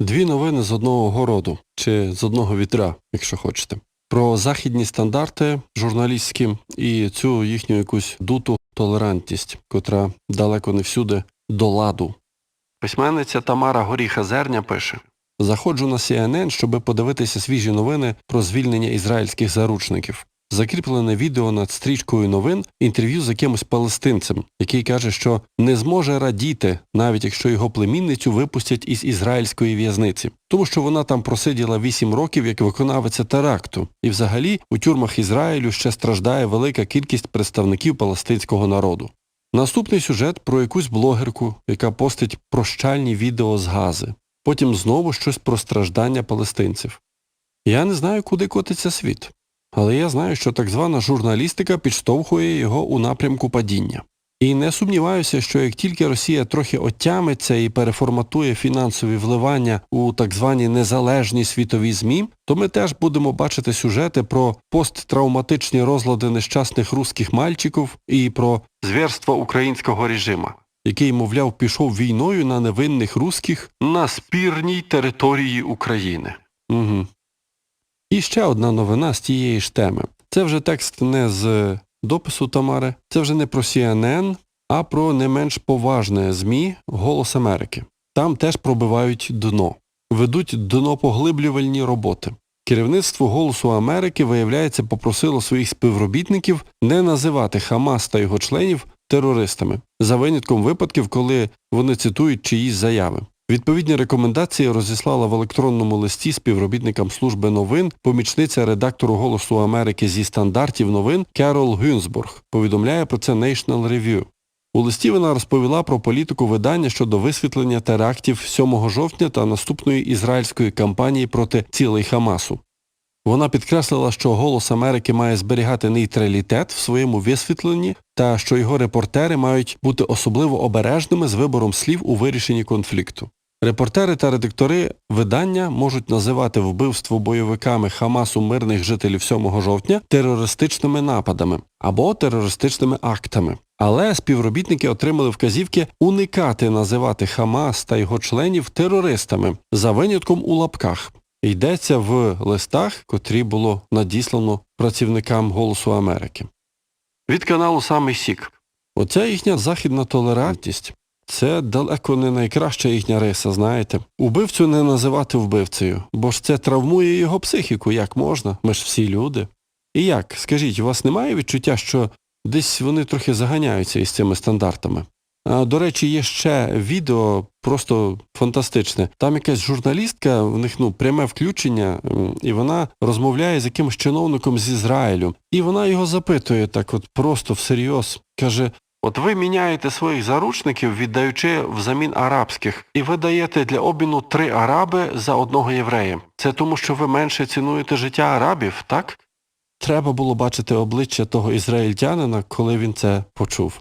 Дві новини з одного городу, чи з одного вітра, якщо хочете. Про західні стандарти журналістські і цю їхню якусь дуту толерантність, котра далеко не всюди до ладу. Письменниця Тамара Горіха Зерня пише Заходжу на CNN, щоб подивитися свіжі новини про звільнення ізраїльських заручників. Закріплене відео над стрічкою новин інтерв'ю з якимось палестинцем, який каже, що не зможе радіти, навіть якщо його племінницю випустять із ізраїльської в'язниці, тому що вона там просиділа 8 років як виконавиця теракту, і взагалі у тюрмах Ізраїлю ще страждає велика кількість представників палестинського народу. Наступний сюжет про якусь блогерку, яка постить прощальні відео з Гази. Потім знову щось про страждання палестинців. Я не знаю, куди котиться світ, але я знаю, що так звана журналістика підштовхує його у напрямку падіння. І не сумніваюся, що як тільки Росія трохи отямиться і переформатує фінансові вливання у так звані незалежні світові ЗМІ, то ми теж будемо бачити сюжети про посттравматичні розлади нещасних русських мальчиків і про звірства українського режима, який, мовляв, пішов війною на невинних русських на спірній території України. Угу. І ще одна новина з тієї ж теми. Це вже текст не з допису Тамари, це вже не про CNN, а про не менш поважне ЗМІ Голос Америки. Там теж пробивають дно, ведуть днопоглиблювальні роботи. Керівництво Голосу Америки, виявляється, попросило своїх співробітників не називати Хамас та його членів терористами, за винятком випадків, коли вони цитують чиїсь заяви. Відповідні рекомендації розіслала в електронному листі співробітникам служби новин помічниця редактору Голосу Америки зі стандартів новин Керол Гюнсбург, повідомляє про це National Review. У листі вона розповіла про політику видання щодо висвітлення терактів 7 жовтня та наступної ізраїльської кампанії проти цілей Хамасу. Вона підкреслила, що Голос Америки має зберігати нейтралітет в своєму висвітленні та що його репортери мають бути особливо обережними з вибором слів у вирішенні конфлікту. Репортери та редактори видання можуть називати вбивство бойовиками Хамасу мирних жителів 7 жовтня терористичними нападами або терористичними актами. Але співробітники отримали вказівки уникати називати Хамас та його членів терористами за винятком у лапках. Йдеться в листах, котрі було надіслано працівникам Голосу Америки. Від каналу Самий Сік. Оця їхня західна толерантність. Це далеко не найкраща їхня риса, знаєте. Убивцю не називати вбивцею, бо ж це травмує його психіку, як можна, ми ж всі люди. І як, скажіть, у вас немає відчуття, що десь вони трохи заганяються із цими стандартами? А, до речі, є ще відео просто фантастичне. Там якась журналістка, в них ну пряме включення, і вона розмовляє з якимось чиновником з Ізраїлю. І вона його запитує так от просто всерйоз. Каже, От ви міняєте своїх заручників, віддаючи взамін арабських, і ви даєте для обміну три араби за одного єврея. Це тому, що ви менше цінуєте життя арабів, так? Треба було бачити обличчя того ізраїльтянина, коли він це почув.